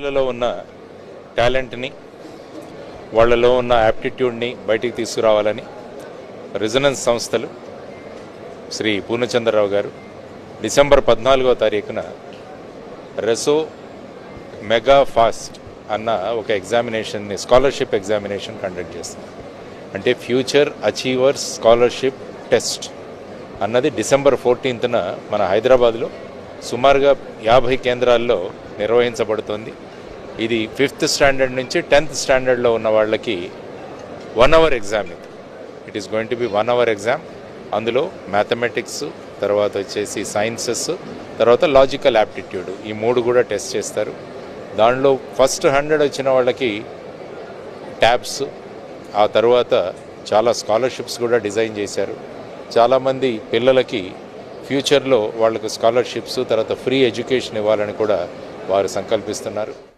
వాళ్ళలో ఉన్న టాలెంట్ని వాళ్ళలో ఉన్న యాప్టిట్యూడ్ని బయటికి తీసుకురావాలని రెజనెన్స్ సంస్థలు శ్రీ పూర్ణచంద్రరావు గారు డిసెంబర్ పద్నాలుగో తారీఖున రెసో మెగా ఫాస్ట్ అన్న ఒక ఎగ్జామినేషన్ని స్కాలర్షిప్ ఎగ్జామినేషన్ కండక్ట్ చేస్తుంది అంటే ఫ్యూచర్ అచీవర్స్ స్కాలర్షిప్ టెస్ట్ అన్నది డిసెంబర్ ఫోర్టీన్త్న మన హైదరాబాద్లో సుమారుగా యాభై కేంద్రాల్లో నిర్వహించబడుతుంది. ఇది ఫిఫ్త్ స్టాండర్డ్ నుంచి టెన్త్ స్టాండర్డ్లో ఉన్న వాళ్ళకి వన్ అవర్ ఎగ్జామ్ ఇది. It is going to be one hour exam అందులో మ్యాథమెటిక్స్ తర్వాత వచ్చేసి సైన్సెస్ తర్వాత లాజికల్ యాప్టిట్యూడ్ ఈ మూడు కూడా టెస్ట్ చేస్తారు. దానిలో ఫస్ట్ హండ్రెడ్ వచ్చిన వాళ్ళకి ట్యాబ్స్ ఆ తర్వాత చాలా స్కాలర్షిప్స్ కూడా డిజైన్ చేశారు. చాలామంది పిల్లలకి ఫ్యూచర్లో వాళ్ళకు స్కాలర్షిప్స్ తర్వాత ఫ్రీ ఎడ్యుకేషన్ ఇవ్వాలని కూడా వారు సంకల్పిస్తున్నారు.